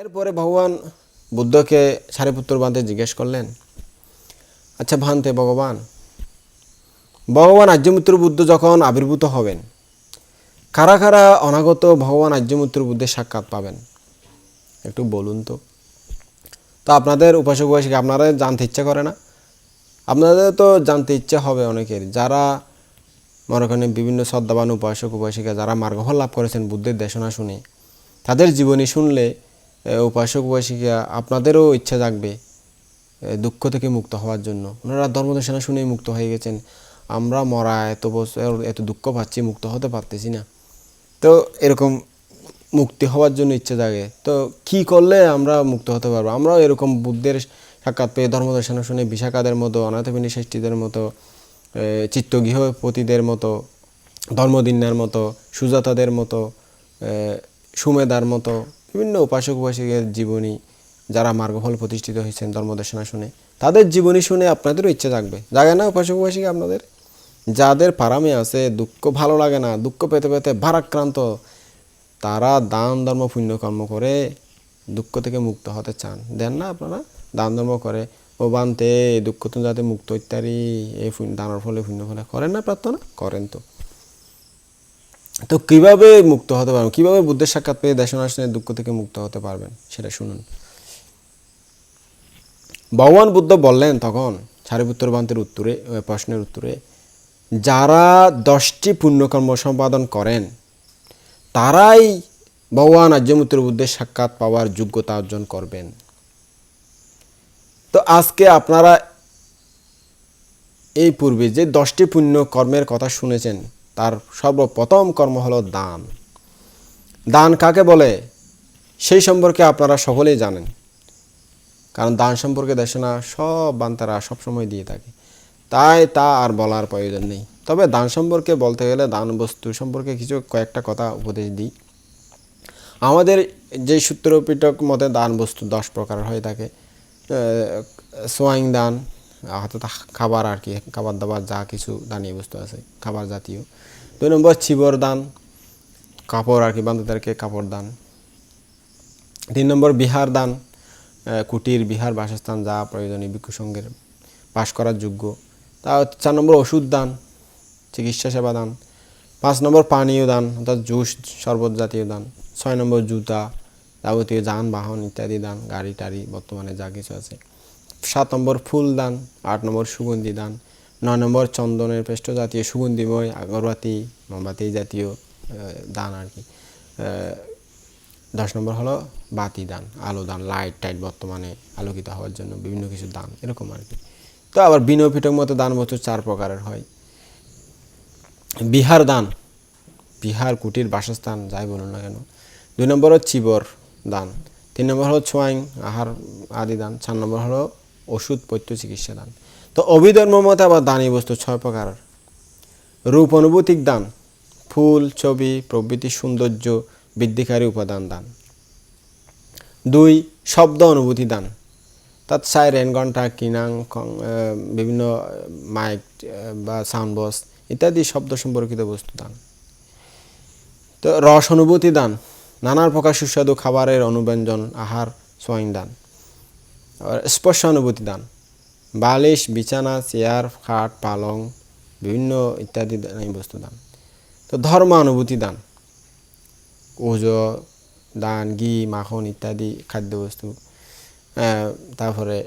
এরপরে ভগবান বুদ্ধকে সারিপুত্র বাঁধে জিজ্ঞেস করলেন আচ্ছা ভান্তে ভগবান ভগবান আর্যমিত্র বুদ্ধ যখন আবির্ভূত হবেন, কারা কারা অনাগত ভগবান আর্যমিত্র বুদ্ধের সাক্ষাৎ পাবেন? একটু বলুন তো। তো আপনাদের উপাসক উপাসিকা আপনারা জানতে ইচ্ছা করে না? আপনাদের তো জানতে ইচ্ছা হবে অনেকের। যারা মনে করেন বিভিন্ন শ্রদ্ধাবান উপাসক, উপাসিকা যারা মার্গফল লাভ করেছেন বুদ্ধের দেশনা শুনে, তাদের জীবনী শুনলে উপাসক উপাসিকা আপনাদেরও ইচ্ছা জাগবে দুঃখ থেকে মুক্ত হওয়ার জন্য। ওনারা ধর্মদেশনা শুনেই মুক্ত হয়ে গেছেন। আমরা মরা এত বছর এত দুঃখ পাচ্ছি, মুক্ত হতে পারতেছি না। তো এরকম মুক্তি হওয়ার জন্য ইচ্ছা জাগে। তো কি করলে আমরা মুক্ত হতে পারব? আমরাও এরকম বুদ্ধের সাক্ষাৎ পেয়ে ধর্মদর্শনা শুনে বিশাখাদের মতো, অনাথবিনী ষষ্ঠীদের মতো চিত্তগৃহপতিদের মতো, ধর্মদিন্যার মতো, সুজাতাদের মতো সুমেদার মতো বিভিন্ন উপাসক উপাসকের জীবনী যারা মার্গফল প্রতিষ্ঠিত হয়েছেন ধর্মদর্শনা শুনে, তাদের জীবনী শুনে আপনাদেরও ইচ্ছা জাগবে। জাগে না উপাসক উপাসিকা আপনাদের? যাদের পারামে আছে, দুঃখ ভালো লাগে না, দুঃখ পেতে পেতে ভারাক্রান্ত, তারা দান ধর্ম পুণ্যকর্ম করে দুঃখ থেকে মুক্ত হতে চান। দেন না আপনারা? দান ধর্ম করে। ও বানতে, দুঃখ তো যাতে মুক্ত ইত্যাদি এই দানের ফলে পুণ্য ফলে করেন না প্রার্থনা? করেন তো। তো কীভাবে মুক্ত হতে পারবেন? কীভাবে বুদ্ধের সাক্ষাৎ পেয়ে দেশনাশনের দুঃখ থেকে মুক্ত হতে পারবেন? সেটা শুনুন। ভগবান বুদ্ধ বললেন তখন সারিপুত্র বান্তের উত্তরে প্রশ্নের উত্তরে, যারা দশটি পুণ্যকর্ম সম্পাদন করেন, তারাই ভগবান আর্যমুত্র বুদ্ধের সাক্ষাৎ পাওয়ার যোগ্যতা অর্জন করবেন। তো আজকে আপনারা এই পূর্বে যে দশটি পুণ্য কর্মের কথা শুনেছেন তার সর্বপ্রথম কর্ম হলো দান। দান কাকে বলে? সেই সম্পর্কে আপনারা সকলেই জানেন। কারণ দান সম্পর্কে দেশনা সব বান্তারা সবসময় দিয়ে থাকে। তাই তা আর বলার প্রয়োজন নেই। তবে দান সম্পর্কে বলতে গেলে দান বস্তু সম্পর্কে কিছু কয়েকটা কথা উপদেশ দিই। আমাদের যে সূত্র পিটক মতে দান বস্তু দশ প্রকার হয়ে থাকে। সোয়াইং দান অর্থাৎ খাবার আর কি, খাবার দাবার যা কিছু দানীয় বস্তু আছে, খাবার জাতীয়। দুই নম্বর চিবর দান, কাপড় আর কি, বান্ধবদেরকে কাপড় দান। তিন নম্বর বিহার দান কুটির, বিহার, বাসস্থান যা প্রয়োজনীয়, ভিক্ষু সঙ্গের বাস করার যোগ্য। তা চার নম্বর ওষুধ দান, চিকিৎসা সেবা দান। পাঁচ নম্বর পানীয় দান, অর্থাৎ জুস, শরবত জাতীয় দান। ছয় নম্বর জুতা, যাবতীয় যানবাহন ইত্যাদি দান, গাড়ি টাড়ি, বর্তমানে যা কিছু আছে। সাত নম্বর ফুল দান আট নম্বর সুগন্ধি দান নয় নম্বর চন্দনের পেষ্ট জাতীয় সুগন্ধিময়, আগরবাতি, মোমবাতি জাতীয় দান আর কি। দশ নম্বর হলো বাতি দান আলো দান লাইট টাইট বর্তমানে আলোকিত হওয়ার জন্য বিভিন্ন কিছু দান, এরকম আর কি। তো আবার বিনয় পিঠক মতো দান বছর চার প্রকারের হয়। বিহার দান, বিহার, কুটির, বাসস্থান, যাই বলুন না কেন। দুই নম্বর হলো চিবর দান, তিন নম্বর হলো ছোয়াইং, আহার, আদি দান, চার নম্বর হলো ওষুধ পৈত্য চিকিৎসা দান। তো অভিধর্ম মতে আবার দানী বস্তু ছয় প্রকার রূপ অনুভূতিক দান, ফুল, ছবি, প্রভৃতি সৌন্দর্য বৃদ্ধিকারী উপাদান দান। দুই, শব্দ অনুভূতি দান। তাত সাইরেন ঘণ্টা কিনাং বিভিন্ন মাইক বা সাউন্ড বক্স ইত্যাদি শব্দ সম্পর্কিত বস্তু দান। তো রস অনুভূতি দান নানান প্রকার সুস্বাদু খাবারের অনুব্যঞ্জন, আহার, সোয়াইন দান। স্পর্শ অনুভূতি দান। বালিশ, বিছানা, চেয়ার, খাট, পালং, বিভিন্ন ইত্যাদি বস্তু দান। তো ধর্ম অনুভূতি দান। ওজ, দান, ঘি, মাখন ইত্যাদি খাদ্যবস্তু তারপরে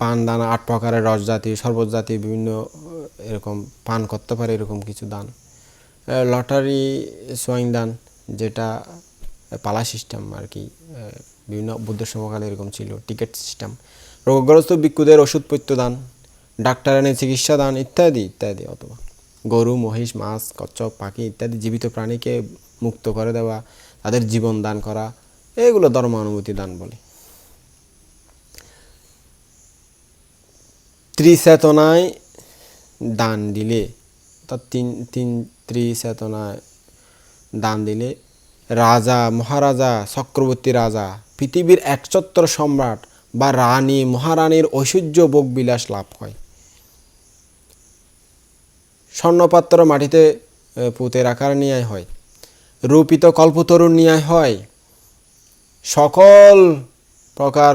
পান দান, আট প্রকারের রস জাতীয় শরবত জাতীয় বিভিন্ন, এরকম পান করতে পারে এরকম কিছু দান। লটারি সোয়াইং দান, যেটা পালা সিস্টেম আর কি বিভিন্ন বুদ্ধ সমকালে এরকম ছিল, টিকিট সিস্টেম। রোগগ্রস্ত ভিক্ষুদের ওষুধপত্য দান ডাক্তারানের চিকিৎসা দান ইত্যাদি ইত্যাদি অথবা গরু, মহিষ, মাছ, কচ্ছপ, পাখি ইত্যাদি জীবিত প্রাণীকে মুক্ত করে দেওয়া, তাদের জীবন দান করা, এগুলো ধর্ম অনুভূতি দান বলে। ত্রিচেতনায় দান দিলে, অর্থাৎ তিন তিন ত্রিচেতনায় দান দিলে রাজা, মহারাজা, চক্রবর্তী রাজা, পৃথিবীর একচত্র সম্রাট বা রানী, মহারানীর ঐশ্বর্য ভোগবিলাস লাভ হয়। স্বর্ণপাত্র মাটিতে পুঁতে রাখার নিয়ায় হয়। রূপিত কল্পতরুণ নিয়ায় হয়। সকল প্রকার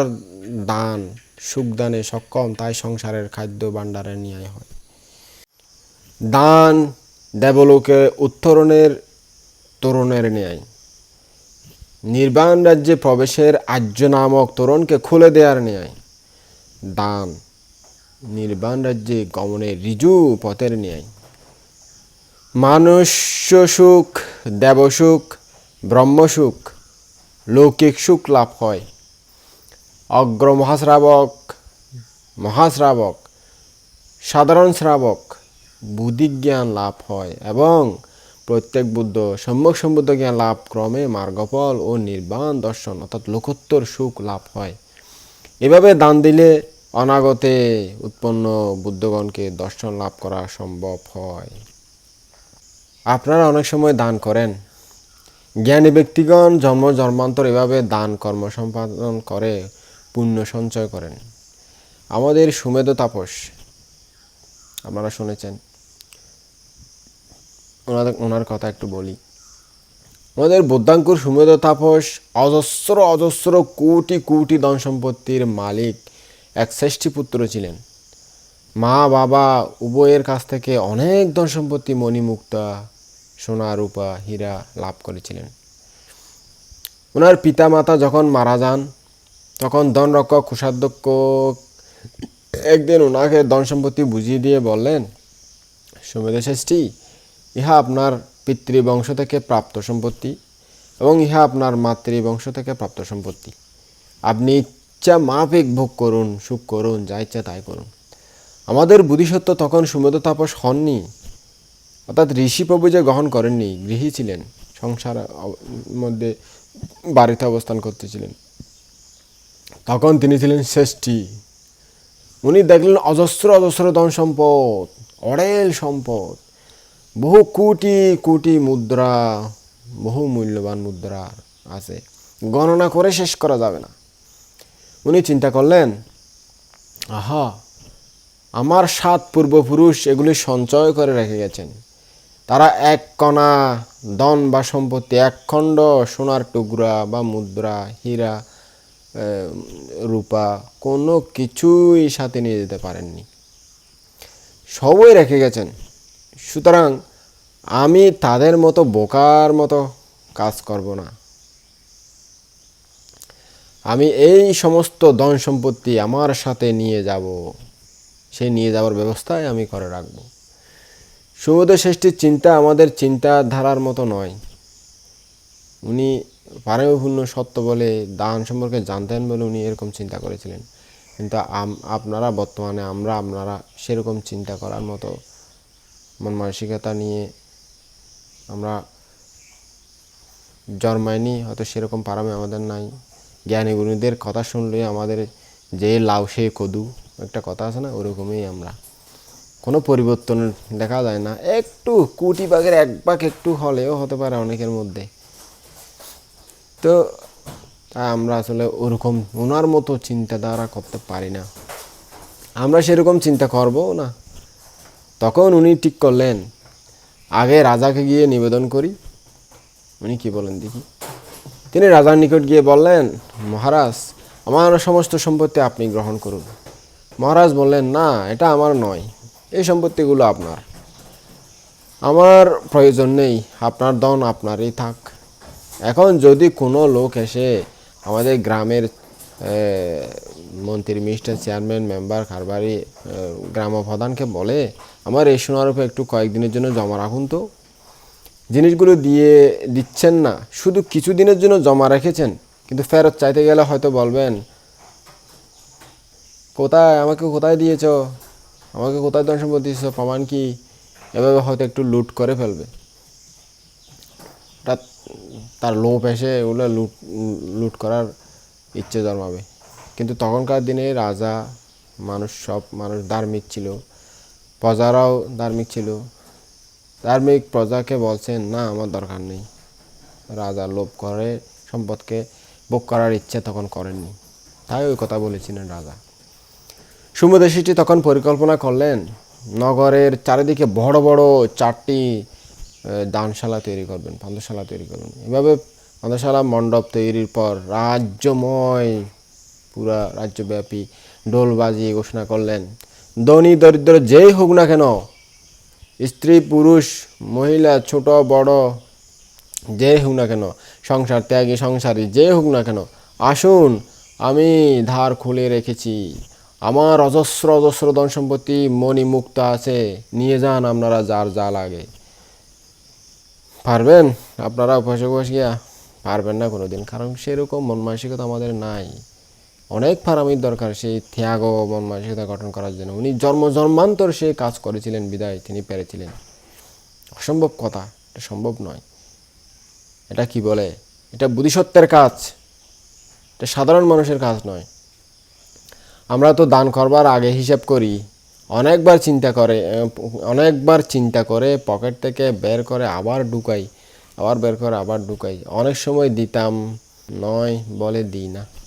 দান, সুখদানে সক্ষম, তাই সংসারের খাদ্য ভাণ্ডারে নিয়ে হয়। দান দেবলোকে উত্তরণের, তরুণের ন্যায়। নির্বাণ রাজ্যে প্রবেশের আর্য নামক তরুণকে খুলে দেওয়ার ন্যায়। দান। নির্বাণ রাজ্যে গমনের রিজু পথের ন্যায়। মানুষ্য সুখ দেবসুখ ব্রহ্মসুখ লৌকিক সুখ লাভ হয়। অগ্র মহাশ্রাবক মহাশ্রাবক, সাধারণ শ্রাবক, বুদ্ধিজ্ঞান লাভ হয় এবং প্রত্যেক বুদ্ধ সম্যক সম্বুদ্ধ জ্ঞান লাভ ক্রমে মার্গফল ও নির্বাণ দর্শন অর্থাৎ লোকোত্তর সুখ লাভ হয়। এভাবে দান দিলে অনাগতে উৎপন্ন বুদ্ধগণকে দর্শন লাভ করা সম্ভব হয়। আপনারা অনেক সময় দান করেন। জ্ঞানী ব্যক্তিগণ জন্ম জন্মান্তর এভাবে দান কর্ম সম্পাদন করে, পুণ্য সঞ্চয় করেন। আমাদের সুমেধ তাপস, আপনারা শুনেছেন। ওনাদের, ওনার কথা একটু বলি। ওনাদের বুদ্ধাঙ্কুর সুমেধ তাপস অজস্র অজস্র কোটি কোটি ধন সম্পত্তির মালিক এক শ্রেষ্ঠী পুত্র ছিলেন। মা, বাবা উভয়ের কাছ থেকে অনেক ধন সম্পত্তি মণিমুক্তা, সোনা, রূপা, হীরা লাভ করেছিলেন। ওনার পিতা মাতা যখন মারা যান, তখন ধনরক্ষক, কোষাধ্যক্ষ একদিন ওনাকে ধন সম্পত্তি বুঝিয়ে দিয়ে বললেন, সুমেধ ষষ্ঠী ইহা আপনার পিতৃবংশ থেকে প্রাপ্ত সম্পত্তি এবং ইহা আপনার মাতৃবংশ থেকে প্রাপ্ত সম্পত্তি। আপনি ইচ্ছা মাফিক ভোগ করুন, সুখ করুন, যা ইচ্ছা তাই করুন। আমাদের বুদ্ধিসত্ত্ব তখন সুমেধ তাপস হননি, অর্থাৎ ঋষি প্রভু যে গ্রহণ করেননি, গৃহী ছিলেন, সংসার মধ্যে বাড়িতে অবস্থান করতেছিলেন। তখন তিনি ছিলেন শ্রেষ্ঠী। উনি দেখলেন অজস্র অজস্র ধন সম্পদ, অড়েল সম্পদ। বহু কোটি কোটি মুদ্রা, বহু মূল্যবান মুদ্রা আছে। গণনা করে শেষ করা যাবে না। উনি চিন্তা করলেন, আহা, আমার সাত পূর্বপুরুষ এগুলি সঞ্চয় করে রেখে গেছেন। তারা এক কণা দন বা সম্পত্তি, এক খণ্ড সোনার টুকরা বা মুদ্রা, হীরা রূপা, কোনো কিছুই সাথে নিয়ে যেতে পারেননি। সবই রেখে গেছেন। সুতরাং আমি তাদের মতো বোকার মতো কাজ করব না। আমি এই সমস্ত ধন সম্পত্তি আমার সাথে নিয়ে যাব। সেই নিয়ে যাওয়ার ব্যবস্থাই আমি করে রাখব। সমুদ্র ষষ্ঠীর চিন্তা আমাদের চিন্তাধারার মতো নয়। উনি পারমপূর্ণ সত্য বলে দান সম্পর্কে জানতেন বলে উনি এরকম চিন্তা করেছিলেন। কিন্তু আপনারা বর্তমানে আমরা আপনারা সেরকম চিন্তা করার মতো মন মানসিকতা নিয়ে আমরা জন্মায়নি, হয়তো সেরকম পারামে আমাদের নাই। জ্ঞানী গুণীদের কথা শুনলে আমাদের যে লাউ, সে কদু, একটা কথা আছে না, ওরকমই আমরা। কোনো পরিবর্তন দেখা যায় না। একটু কুটি ভাগের এক ভাগ একটু হলেও হতে পারে অনেকের মধ্যে। তো আমরা আসলে ওরকম ওনার মতো চিন্তাধারা করতে পারি না। আমরা সেরকম চিন্তা করব না। তখন উনি ঠিক করলেন আগে রাজাকে গিয়ে নিবেদন করি। উনি কি বলেন দেখি। তিনি রাজার নিকট গিয়ে বললেন, মহারাজ, আমার সমস্ত সম্পত্তি আপনি গ্রহণ করুন। মহারাজ বললেন, না, এটা আমার নয়। এই সম্পত্তিগুলো আপনার। আমার প্রয়োজন নেই, আপনার দন আপনারই থাক। এখন যদি কোনো লোক এসে আমাদের গ্রামের মন্ত্রী, মিনিস্টার, চেয়ারম্যান, মেম্বার কারবারি গ্রাম প্রধানকে বলে, আমার এই সোনার একটু কয়েকদিনের জন্য জমা রাখুন তো। জিনিসগুলো দিয়ে দিচ্ছেন না, শুধু কিছু দিনের জন্য জমা রেখেছেন, কিন্তু ফেরত চাইতে গেলে হয়তো বলবেন, কোথায়, আমাকে কোথায় দিয়েছ? আমাকে কোথায় ধন সম্পদ দিয়েছ? প্রমাণ কি? এভাবে হয়তো একটু লুট করে ফেলবে। তার লোভ এসে ওগুলো লুট লুট করার ইচ্ছে জন্মাবে। কিন্তু তখনকার দিনে রাজা, মানুষ সব, মানুষ ধার্মিক ছিল। প্রজারাও ধার্মিক ছিল। ধার্মিক প্রজাকে বলছেন, না, আমার দরকার নেই। রাজা লোভ করে সম্পদকে ভোগ করার ইচ্ছে তখন করেননি। তাই ওই কথা বলেছিলেন রাজা। সুমদেশীটি তখন পরিকল্পনা করলেন, নগরের চারিদিকে বড় বড় চারটি দানশালা তৈরি করবেন, পান্থশালা তৈরি করবেন। এভাবে অন্তশালা মণ্ডপ তৈরির পর রাজ্যময় পুরা রাজ্যব্যাপী ডোল বাজিয়ে ঘোষণা করলেন। ধনী, দরিদ্র যেই হোক না কেন, স্ত্রী, পুরুষ, মহিলা, ছোট, বড় যে হোক না কেন, সংসার ত্যাগী, সংসারী যে হোক না কেন, আসুন, আমি ধার খুলে রেখেছি। আমার অজস্র অজস্র ধন সম্পত্তি মণি মুক্ত আছে, নিয়ে যান আপনারা যার যা লাগে। পারবেন? আপনারা বসে বসে গিয়া পারবেন না কোনোদিন, কারণ সেরকম মন মানসিকতা আমাদের নাই। অনেক ফারামির দরকার সেই ত্যাগ মন মানসিকতা গঠন করার জন্য। উনি জন্ম, জন্মান্তর সে কাজ করেছিলেন, বিদায় তিনি পেরেছিলেন। অসম্ভব কথা, এটা সম্ভব নয়। এটা কি বলে? এটা বুদ্ধিসত্ত্বের কাজ। এটা সাধারণ মানুষের কাজ নয়। আমরা তো দান করবার আগে হিসাব করি। অনেকবার চিন্তা করে, অনেকবার চিন্তা করে পকেট থেকে বের করে আবার ঢুকাই, আবার বের করে আবার ঢুকাই। অনেক সময় দিতাম, নয় বলে দিই না।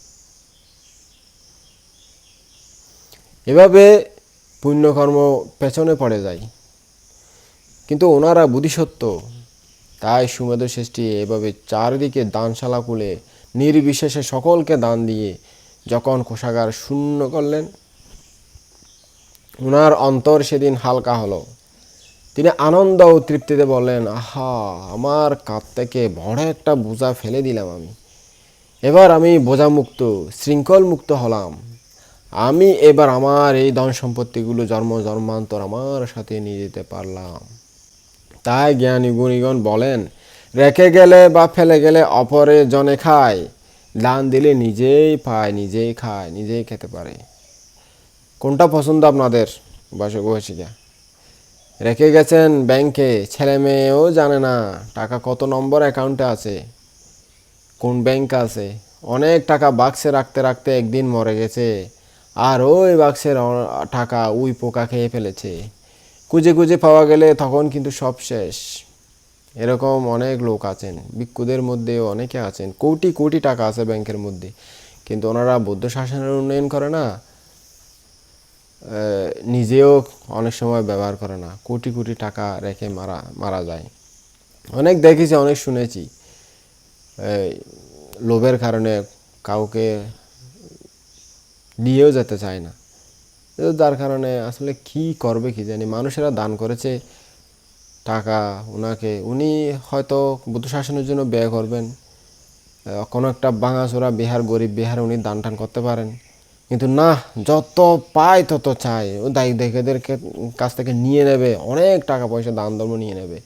এভাবে পুণ্যকর্ম পেছনে পড়ে যায়। কিন্তু ওনারা বুদ্ধিসত্ত্ব তাই সুমেধ সৃষ্টি এভাবে চারিদিকে দানশালা খুলে নির্বিশেষে সকলকে দান দিয়ে যখন কোষাগার শূন্য করলেন ওনার অন্তর সেদিন হালকা হলো। তিনি আনন্দ ও তৃপ্তিতে বললেন, আহা, আমার কাঁধ থেকে বড় একটা বোঝা ফেলে দিলাম আমি। এবার আমি বোঝামুক্ত শৃঙ্খল মুক্ত হলাম। আমি এবার আমার এই ধন সম্পত্তিগুলো জন্ম, জন্মান্তর আমার সাথে নিয়ে যেতে পারলাম। তাই জ্ঞানী গুণীগণ বলেন, রেখে গেলে বা ফেলে গেলে অপরে জনে খায়। দান দিলে নিজেই পায়, নিজেই খায়, নিজেই খেতে পারে। কোনটা পছন্দ আপনাদের? বসিকা রেখে গেছেন ব্যাংকে, ছেলে মেয়েও জানে না, টাকা কত নম্বর অ্যাকাউন্টে আছে, কোন ব্যাংক আছে, অনেক টাকা বাক্সে রাখতে রাখতে একদিন মরে গেছে। আর ওই বাক্সের টাকা ওই পোকা খেয়ে ফেলেছে। খুঁজে খুঁজে পাওয়া গেলে তখন কিন্তু সব শেষ। এরকম অনেক লোক আছেন, ভিক্ষুদের মধ্যেও অনেকে আছেন, কোটি কোটি টাকা আছে ব্যাংকের মধ্যে। কিন্তু ওনারা বৌদ্ধ শাসনের উন্নয়ন করে না নিজেও অনেক সময় ব্যবহার করে না। কোটি কোটি টাকা রেখে মারা মারা যায়। অনেক দেখেছি, অনেক শুনেছি। লোভের কারণে কাউকে নিয়েও যেতে চায় না। যার কারণে আসলে কি করবে কি জানি, মানুষেরা দান করেছে, টাকা ওনাকে উনি হয়তো বুদ্ধ শাসনের জন্য ব্যয় করবেন। কোনো একটা বাঙাচোরা বিহার, গরিব বিহার উনি দান টান করতে পারেন। কিন্তু না, যত পায় তত চায়। ও দায়ী দেখেদেরকে কাছ থেকে নিয়ে নেবে, অনেক টাকা পয়সা, দান ধর্ম নিয়ে নেবে।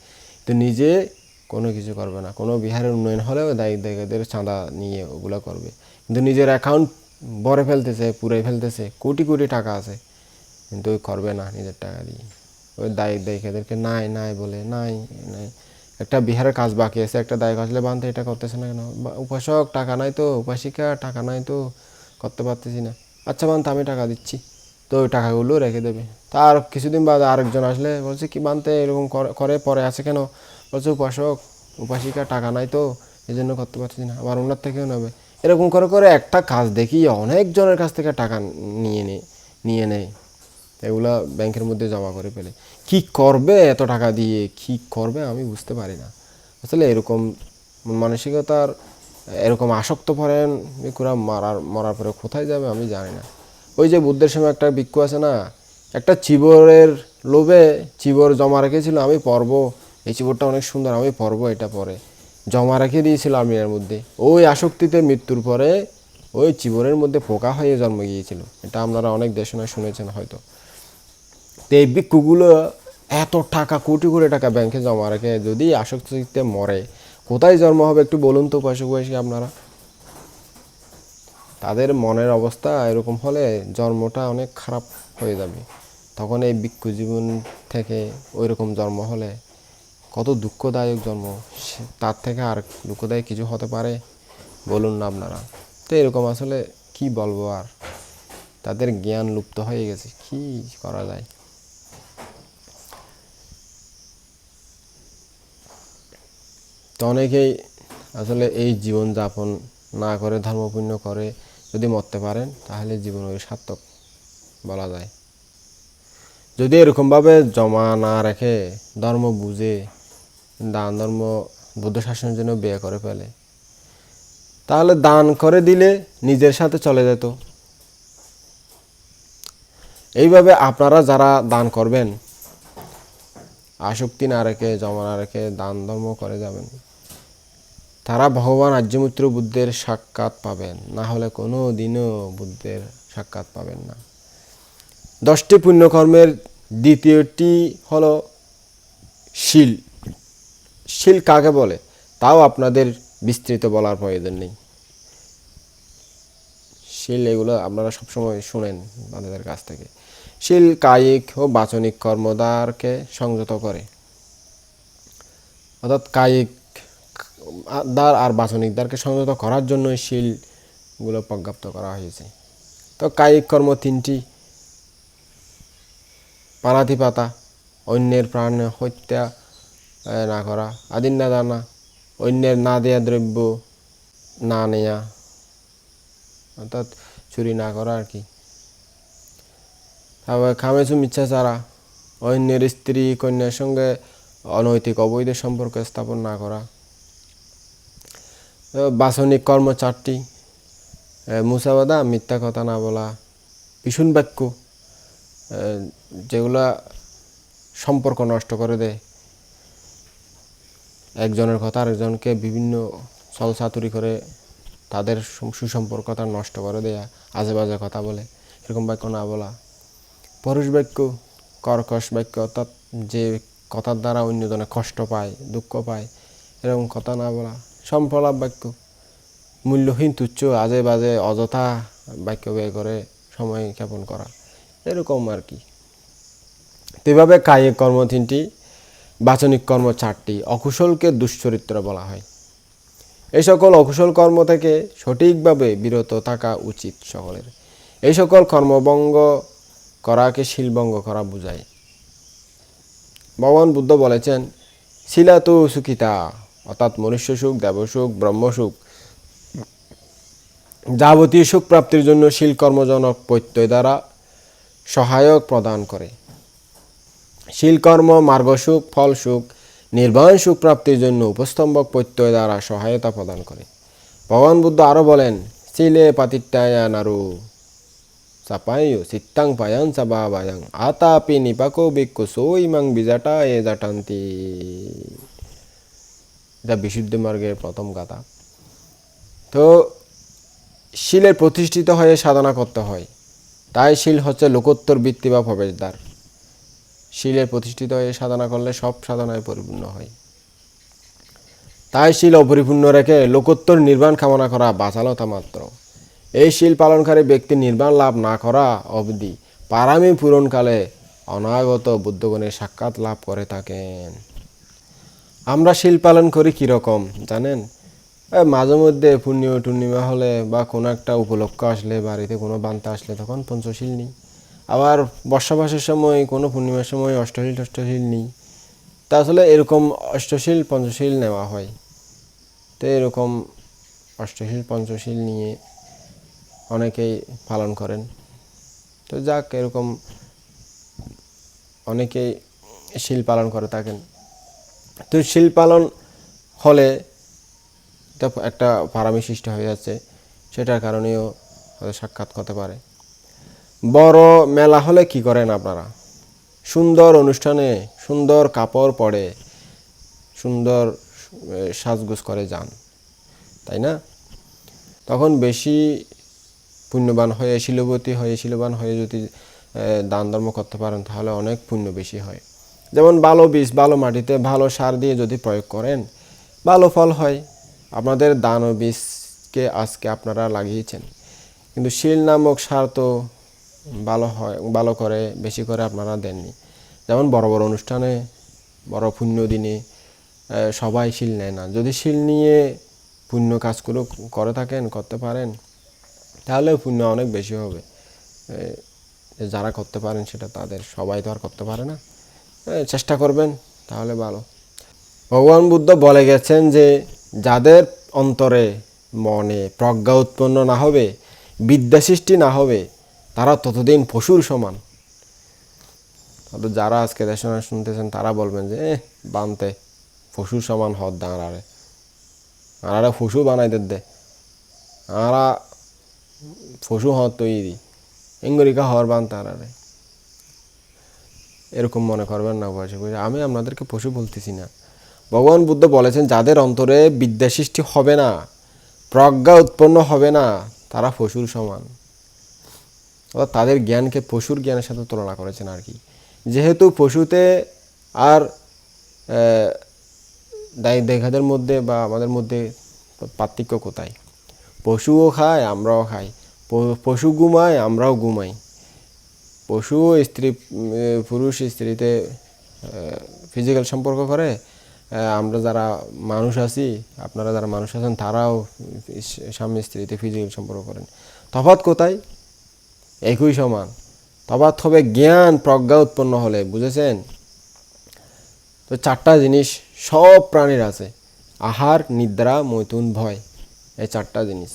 তো নিজে কোনো কিছু করবে না। কোনো বিহারের উন্নয়ন হলেও দায়ী দেখেদের চাঁদা নিয়ে ওগুলো করবে। কিন্তু নিজের অ্যাকাউন্ট ভরে ফেলতেছে পুরে ফেলতেছে, কোটি কোটি টাকা আছে। কিন্তু ওই করবে না নিজের টাকা দিয়ে। ওই দায়ী দেখেদেরকে নাই নাই বলে, নাই নাই। একটা বিহারের কাজ বাকি আছে, একটা দায়িক আসলে বানতে এটা করতেছে না কেন? উপাসক, টাকা নাই তো, উপাসিকা, টাকা নাই তো, করতে পারতেছি না। আচ্ছা বানতে আমি টাকা দিচ্ছি। তো ওই টাকাগুলো রেখে দেবে। তার কিছুদিন বাদে আরেকজন আসলে বলছে, কি বানতে এরকম করে পরে আছে কেন? বলছে, উপাসক, উপাসিকা, টাকা নাই তো এই জন্য করতে পারছি না। আবার ওনার থেকেও নেবে। এরকম করে করে একটা কাজ দেখি অনেকজনের কাছ থেকে টাকা নিয়ে নেয় নিয়ে নেয়। এগুলা ব্যাংকের মধ্যে জমা করে ফেলে। কি করবে এত টাকা দিয়ে? কি করবে আমি বুঝতে পারি না। আসলে এরকম মানসিকতার, এরকম আসক্ত পড়েন ভিক্ষুরা মারার, মরার পরে কোথায় যাবে আমি জানি না। ওই যে বুদ্ধের সময় একটা ভিক্ষু আছে না, একটা চিবরের লোভে চিবর জমা রেখেছিল, আমি পরব। এই চিবরটা অনেক সুন্দর, আমি পরব এটা পরে। জমা রেখে দিয়েছিল আমিনার মধ্যে। ওই আসক্তিতে মৃত্যুর পরে ওই চিবরের মধ্যে পোকা হয়ে জন্ম গিয়েছিল। এটা আপনারা অনেক দেশনায় শুনেছেন হয়তো। তো এই ভিক্ষুগুলো এত টাকা, কোটি কোটি টাকা ব্যাংকে জমা রেখে যদি আসক্তিতে মরে, কোথায় জন্ম হবে একটু বলুন তো বয়সী আপনারা? তাদের মনের অবস্থা এরকম হলে জন্মটা অনেক খারাপ হয়ে যাবে। তখন এই ভিক্ষু জীবন থেকে ওই রকম জন্ম হলে কত দুঃখদায়ক জন্ম। তার থেকে আর দুঃখদায়ক কিছু হতে পারে বলুন না আপনারা। তো এরকম আসলে কি বলব আর? তাদের জ্ঞান লুপ্ত হয়ে গেছে, কি করা যায়? তো অনেকেই আসলে এই জীবন যাপন না করে, ধর্মপুণ্য করে যদি মরতে পারেন, তাহলে জীবন ওই সার্থক বলা যায়। যদি এরকমভাবে জমা না রেখে ধর্ম বুঝে দান ধর্ম বুদ্ধ শাসনের জন্য বিয়ে করে ফেলে। তাহলে দান করে দিলে নিজের সাথে চলে যেত। এইভাবে আপনারা যারা দান করবেন, আসক্তি না রেখে, জমা না রেখে দান ধর্ম করে যাবেন। তারা ভগবান আর্যমিত্র বুদ্ধের সাক্ষাৎ পাবেন। না হলে কোনো দিনও বুদ্ধের সাক্ষাৎ পাবেন না। দশটি পুণ্যকর্মের দ্বিতীয়টি হলো শিল। শিল কাকে বলে? তাও আপনাদের বিস্তৃত বলার প্রয়োজন নেই। শিল এগুলো আপনারা সবসময় শুনেন তাদের কাছ থেকে। শিল কায়িক ও বাচনিক কর্মদারকে সংযত করে। অর্থাৎ কায়িক দ্বার আর বাচনিক দ্বারকে সংযত করার জন্য শিলগুলো প্রজ্ঞাপ্ত করা হয়েছে। তো কায়িক কর্ম তিনটি। পানাতি পাতা অন্যের প্রাণ হত্যা না করা। আদিন না দানা অন্যের না দেয়া দ্রব্য না নেয়া। অর্থাৎ চুরি না করা আর কি। তারপরে খামেছু মিথ্যা ছাড়া অন্যের স্ত্রী কন্যার সঙ্গে অনৈতিক অবৈধ সম্পর্ক স্থাপন না করা। বাসনিক কর্ম চারটি। মুসাবাদা মিথ্যা কথা না বলা, ভীষণ বাক্য। যেগুলা সম্পর্ক নষ্ট করে দেয়। একজনের কথা আরেকজনকে বিভিন্ন ছলচাতুরি করে তাদের সুসম্পর্কতা নষ্ট করে দেয়া আজে বাজে কথা বলে, এরকম বাক্য না বলা। পরুষ বাক্য, কর্কশ বাক্য, অর্থাৎ যে কথার দ্বারা অন্যজনে কষ্ট পায়, দুঃখ পায়, এরকম কথা না বলা। সম্পলাপ বাক্য, মূল্যহীন, তুচ্ছ আজে বাজে অযথা বাক্য ব্যয় করে সময় ক্ষেপণ করা। এরকম আর কি। তো এভাবে কায়িক কর্ম তিনটি বাচনিক কর্ম চারটি অকুশলকে দুশ্চরিত্র বলা হয়। এই সকল অকুশল কর্ম থেকে সঠিকভাবে বিরত থাকা উচিত সকলের। এই সকল কর্মভঙ্গ করাকে শিলভঙ্গ করা বোঝায়। ভগবান বুদ্ধ বলেছেন শিলা তো সুখিতা, অর্থাৎ মনুষ্য সুখ দেবসুখ ব্রহ্মসুখ যাবতীয় সুখ প্রাপ্তির জন্য শিল কর্মজনক প্রত্যয় দ্বারা সহায়ক প্রদান করে। শিলকর্ম, মার্গসুখ, ফলসুখ, নির্বাণ সুখ প্রাপ্তির জন্য উপস্তম্ভক প্রত্যয় দ্বারা সহায়তা প্রদান করে। ভগবান বুদ্ধ আরও বলেন, শিলে পাতিত্যায়া নারু, চাপায়ু সিত্তাং পায়াং চাবাবায়াং আতাপি নিপাকো বিক্ষু সৈমাং বিজাটা এ জাটান্তি। এটা বিশুদ্ধ মার্গের প্রথম গাথা। তো শিলের প্রতিষ্ঠিত হয়ে সাধনা করতে হয়। তাই শিল হচ্ছে লোকোত্তর বৃত্তি বা প্রবেশদ্বার। শিলের প্রতিষ্ঠিত হয়ে সাধনা করলে সব সাধনায় পরিপূর্ণ হয়। তাই শিল অপরিপূর্ণ রেখে লোকোত্তর নির্বাণ কামনা করা বাচালতা মাত্র। এই শিল পালনকারী ব্যক্তি নির্বাণ লাভ না করা অবধি পারামি পূরণকালে অনাগত বুদ্ধগণের সাক্ষাৎ লাভ করে থাকেন। আমরা শিল পালন করি কীরকম জানেন? মাঝে মধ্যে পূর্ণিমা টুর্ণিমা হলে বা কোনো একটা উপলক্ষ আসলে, বাড়িতে কোনো বান্তা আসলে, তখন পঞ্চশীল নিই। আবার বর্ষাবাসের সময়, কোনো পূর্ণিমার সময় অষ্টশীল টষ্টশীল নেই। তা আসলে এরকম অষ্টশীল, পঞ্চশীল নেওয়া হয়। তো এরকম অষ্টশীল, পঞ্চশীল নিয়ে অনেকেই পালন করেন। তো যাক, এরকম অনেকেই শিল পালন করে থাকেন। তো শিল পালন হলে একটা পারামি সৃষ্টি হয়ে যাচ্ছে, সেটার কারণেও সাক্ষাৎ করতে পারে। বড় মেলা হলে কি করেন আপনারা? সুন্দর অনুষ্ঠানে সুন্দর কাপড় পরে সুন্দর সাজগোজ করে যান, তাই না? তখন বেশি পুণ্যবান হয়ে, শিলবতী হয়ে, শিলবান হয়ে যদি দান ধর্ম করতে পারেন, তাহলে অনেক পুণ্য বেশি হয়। যেমন ভালো বীজ ভালো মাটিতে ভালো সার দিয়ে যদি প্রয়োগ করেন, ভালো ফল হয়। আপনাদের দান ও বীজকে আজকে আপনারা লাগিয়েছেন। কিন্তু শিল নামক সার তো ভালো হয়, ভালো করে, বেশি করে আপনারা দেননি। যেমন বড় বড় অনুষ্ঠানে, বড় পুণ্য দিনে সবাই শিল নেয় না। যদি শিল নিয়ে পুণ্য কাজগুলো করে থাকেন, করতে পারেন তাহলে পুণ্য অনেক বেশি হবে। যারা করতে পারেন সেটা তাদের, সবাই তো আর করতে পারে না। চেষ্টা করবেন, তাহলে ভালো। ভগবান বুদ্ধ বলে গেছেন যে, যাদের অন্তরে মনে প্রজ্ঞা উৎপন্ন না হবে, বিদ্যা সৃষ্টি না হবে তারা ততদিন পশুর সমান। যারা আজকে দেশনা শুনতেছেন, তারা বলবেন যে এ বানতে, পশুর সমান হদ দাঁড়ারে। আরে পশু বানাইতে দে আরা পশু হওয়ার তৈরি। এঙ্গরিকা হওয়ার বান তারারে এরকম মনে করবেন না বয়সে বয়সে। আমি আপনাদেরকে পশু বলতেছি না। ভগবান বুদ্ধ বলেছেন, যাদের অন্তরে বিদ্যা সৃষ্টি হবে না, প্রজ্ঞা উৎপন্ন হবে না, তারা পশুর সমান। অর্থাৎ তাদের জ্ঞানকে পশুর জ্ঞানের সাথে তুলনা করেছেন আর কি। যেহেতু পশুতে আর দেখাদের মধ্যে বা আমাদের মধ্যে পার্থক্য কোথায়? পশুও খায়, আমরাও খাই। পশু ঘুমায়, আমরাও ঘুমাই। পশু স্ত্রী পুরুষ স্ত্রীতে ফিজিক্যাল সম্পর্ক করে আমরা যারা মানুষ আছি, আপনারা যারা মানুষ আছেন, তারাও স্বামী স্ত্রীতে ফিজিক্যাল সম্পর্ক করেন। তফাৎ কোথায়? একই সমান। তফাৎ হবে জ্ঞান প্রজ্ঞা উৎপন্ন হলে, বুঝেছেন? তো চারটা জিনিস সব প্রাণীর আছে। আহার, নিদ্রা, মৈথুন, ভয়, এই চারটা জিনিস।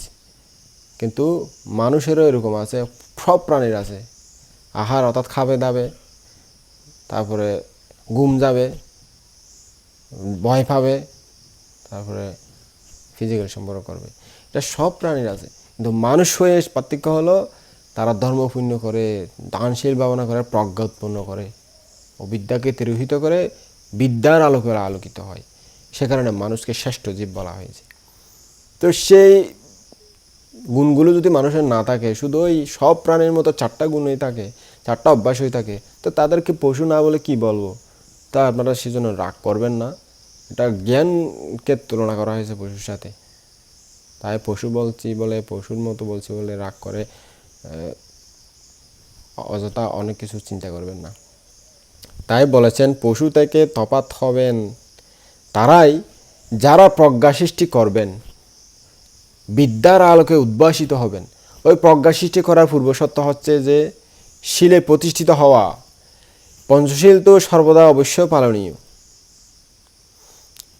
কিন্তু মানুষেরও এরকম আছে, সব প্রাণীর আছে। আহার অর্থাৎ খাবে, দাবে, তারপরে ঘুম যাবে, ভয় পাবে, তারপরে ফিজিক্যাল সম্পর্ক করবে। এটা সব প্রাণীর আছে। কিন্তু মানুষ হয়ে পার্থক্য হলো তারা ধর্ম পুণ্য করে, দানশীল ভাবনা করে প্রজ্ঞা উৎপন্ন করে ও বিদ্যাকে তিরোহিত করে বিদ্যার আলোকে আলোকিত হয়। সে কারণে মানুষকে শ্রেষ্ঠ জীব বলা হয়েছে। তো সেই গুণগুলো যদি মানুষের না থাকে, শুধু ওই সব প্রাণীর মতো চারটা গুণই থাকে, চারটা অভ্যাস হয়ে থাকে, তো তাদেরকে পশু না বলে কি বলব? তা আপনারা সেজন্য রাগ করবেন না। এটা জ্ঞানকে তুলনা করা হয়েছে পশুর সাথে। তাই পশু বলছি বলে, পশুর মতো বলছি বলে রাগ করে। অযথা অনেক কিছু চিন্তা করবেন না। তাই বলেছেন, পশু থেকে তফাৎ হবেন তারাই যারা প্রজ্ঞা সৃষ্টি করবেন, বিদ্যার আলোকে উদ্ভাসিত হবেন। ওই প্রজ্ঞা সৃষ্টি করার পূর্বশর্ত হচ্ছে যে, শিলে প্রতিষ্ঠিত হওয়া পঞ্চশীল তো সর্বদা অবশ্যই পালনীয়।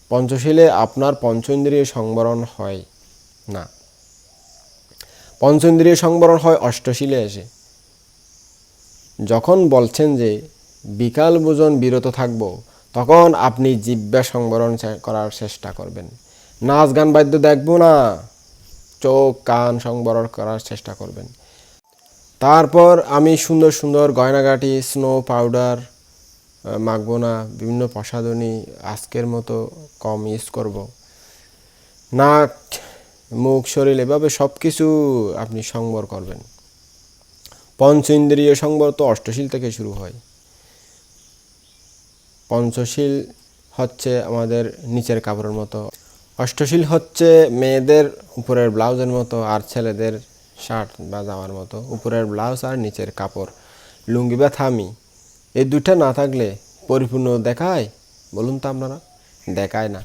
পঞ্চশীলে আপনার পঞ্চেন্দ্রিয় সংবরণ হয় না। পঞ্চেন্দ্রিয় সংবরণ হয় অষ্টশীলে এসে। যখন বলছেন যে, বিকাল ভোজন বিরত থাকব, তখন আপনি জিব্যা সংবরণ করার চেষ্টা করবেন। নাচ গান বাদ্য দেখব না, চোখ কান সংবরণ করার চেষ্টা করবেন। তারপর আমি সুন্দর সুন্দর গয়নাগাটি, স্নো পাউডার মাখবো না, বিভিন্ন প্রসাধনী আজকের মতো কম ইউজ করব। নাক মুখ শরীর এভাবে সব কিছু আপনি সংবর করবেন। পঞ্চ ইন্দ্রিয় সংবর তো অষ্টশীল থেকে শুরু হয়। পঞ্চশীল হচ্ছে আমাদের নিচের কাপড়ের মতো। অষ্টশীল হচ্ছে মেয়েদের উপরের ব্লাউজের মতো আর ছেলেদের শার্ট বা জামার মতো, উপরের ব্লাউজ আর নিচের কাপড়। লুঙ্গি বা থামি, এই দুটা না থাকলে পরিপূর্ণ দেখায়? বলুন তো আপনারা। দেখায় না।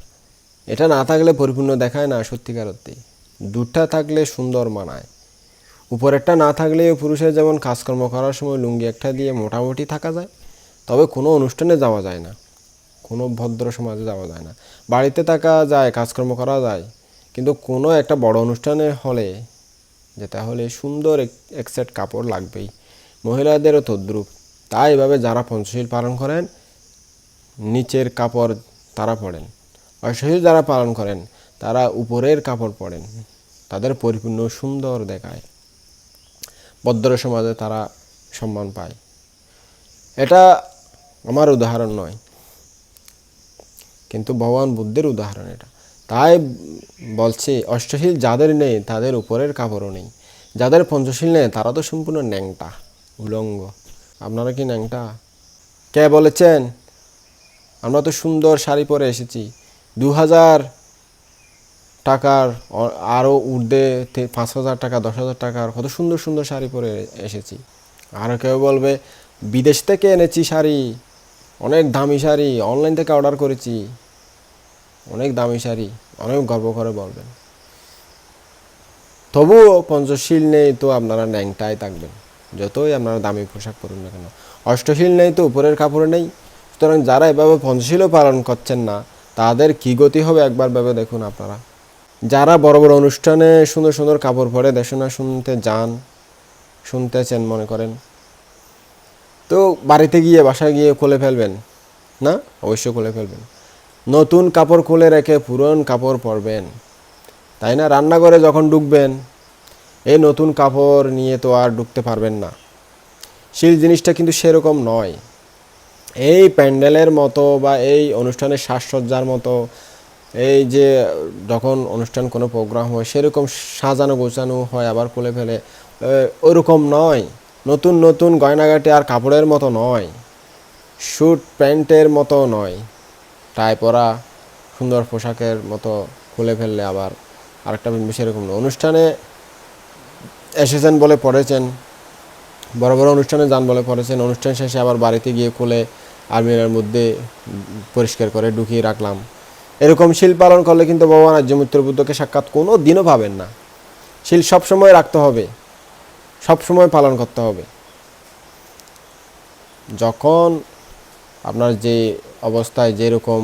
এটা না থাকলে পরিপূর্ণ দেখায় না সত্যিকার অর্থে। দুটা থাকলে সুন্দর মানায়। উপরেরটা না থাকলে পুরুষের যেমন কাজকর্ম করার সময় লুঙ্গি একটা দিয়ে মোটামুটি থাকা যায়, তবে কোনো অনুষ্ঠানে যাওয়া যায় না। কোনো ভদ্র সমাজে যাওয়া যায় না। বাড়িতে থাকা যায়, কাজকর্ম করা যায়, কিন্তু কোনো একটা বড় অনুষ্ঠানে হলে যেতে হলে সুন্দর এক- সেট কাপড় লাগবেই। মহিলাদেরও তদ্রুপ। তাই এভাবে যারা পঞ্চশীল পালন করেন, নিচের কাপড় তারা পরেন। অসহীল যারা পালন করেন তারা উপরের কাপড় পরেন, তাদের পরিপূর্ণ সুন্দর দেখায়। ভদ্র সমাজে তারা সম্মান পায়। এটা আমার উদাহরণ নয়, কিন্তু ভগবান বুদ্ধের উদাহরণ এটা। তাই বলছে, অষ্টশীল যাদের নেই, তাদের উপরের কাপড়ও নেই। যাদের পঞ্চশীল নেই, তারা তো সম্পূর্ণ ন্যাংটা, উলঙ্গ। আপনারা কি ন্যাংটা? কে বলেছেন? আমরা তো সুন্দর শাড়ি পরে এসেছি। দু হাজার টাকার আরও ঊর্ধ্বে পাঁচ হাজার টাকা, দশ হাজার টাকার কত সুন্দর সুন্দর শাড়ি পরে এসেছি। আর কেউ বলবে, বিদেশ থেকে এনেছি শাড়ি, অনেক দামি শাড়ি অনলাইন থেকে অর্ডার করেছি, অনেক দামি শাড়ি, অনেক গর্ব করে বলবেন। তবুও পঞ্চশীল নেই তো আপনারা ন্যাংটাই থাকবেন, যতই আপনারা দামি পোশাক পরুন না কেন। অষ্টশীল নেই তো উপরের কাপড় নেই, সুতরাং যারা এভাবে পঞ্চশীলও পালন করছেন না, তাদের কি গতি হবে একবার ভেবে দেখুন আপনারা। যারা বড় বড় অনুষ্ঠানে সুন্দর সুন্দর কাপড় পরে দেশনা শুনতে যান, শুনতেছেন মনে করেন, তো বাড়িতে গিয়ে বাসায় গিয়ে খুলে ফেলবেন, না? অবশ্যই খুলে ফেলবেন। নতুন কাপড় খুলে রেখে পুরন কাপড় পরবেন, তাই না? রান্নাঘরে যখন ঢুকবেন, এই নতুন কাপড় নিয়ে তো আর ঢুকতে পারবেন না। শিল জিনিসটা কিন্তু সেরকম নয়। এই প্যান্ডেলের মতো বা এই অনুষ্ঠানের সাজসজ্জার মতো এই যে যখন অনুষ্ঠান কোনো প্রোগ্রাম হয়, সেরকম সাজানো গোছানো হয়, আবার খুলে ফেলে। ওরকম নয়। নতুন নতুন গয়নাগাটি আর কাপড়ের মতো নয়। স্যুট প্যান্টের মতো নয়। টাই পরা, সুন্দর পোশাকের মতো খুলে ফেললে আবার আরেকটা বিষয় সেরকম নয়। অনুষ্ঠানে এসেছেন বলে পড়েছেন, বড় বড় অনুষ্ঠানে যান বলে পড়েছেন। অনুষ্ঠান শেষে আবার বাড়িতে গিয়ে খুলে আলমিরার মধ্যে পরিষ্কার করে ঢুকিয়ে রাখলাম। এরকম শিল পালন করলে কিন্তু ভগবান আর্যমিত্র বুদ্ধকে সাক্ষাৎ কোনো দিনও পাবেন না। শিল সবসময় রাখতে হবে, সবসময় পালন করতে হবে। যখন আপনার যে অবস্থায় যেরকম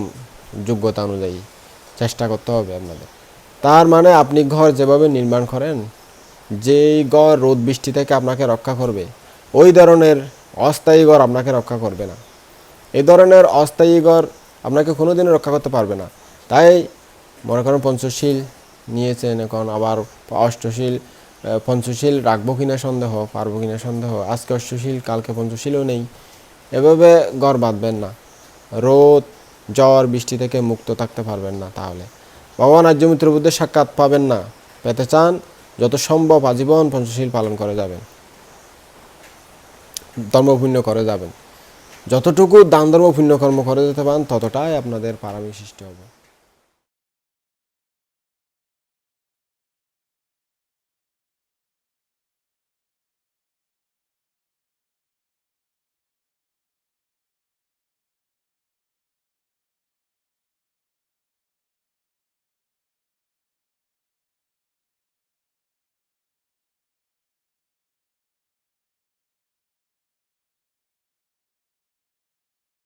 যোগ্যতা অনুযায়ী চেষ্টা করতে হবে আপনাদের, তার মানে আপনি ঘর যেভাবে নির্মাণ করেন, যেই ঘর রোদ বৃষ্টি থেকে আপনাকে রক্ষা করবে, ওই ধরনের অস্থায়ী ঘর আপনাকে রক্ষা করবে না। এই ধরনের অস্থায়ী ঘর আপনাকে কোনোদিনও রক্ষা করতে পারবে না। তাই মনে করেন পঞ্চশীল নিয়েছেন, এখন আবার অষ্টশীল পঞ্চশীল রাখব কিনা সন্দেহ, পারব কিনা সন্দেহ, আজকে অষ্টশীল, কালকে পঞ্চশীলও নেই। এভাবে গড় বাঁধবেন না। রোদ, জ্বর, বৃষ্টি থেকে মুক্ত থাকতে পারবেন না তাহলে। ভগবান আর্যমিত্র বুদ্ধের সাক্ষাৎ পাবেন না। পেতে চান, যত সম্ভব আজীবন পঞ্চশীল পালন করে যাবেন। ধর্মপুণ্য করে যাবেন। যতটুকু দান ধর্ম পুণ্যকর্ম করে যেতে পারেন, ততটাই আপনাদের পারামি সৃষ্টি হবে।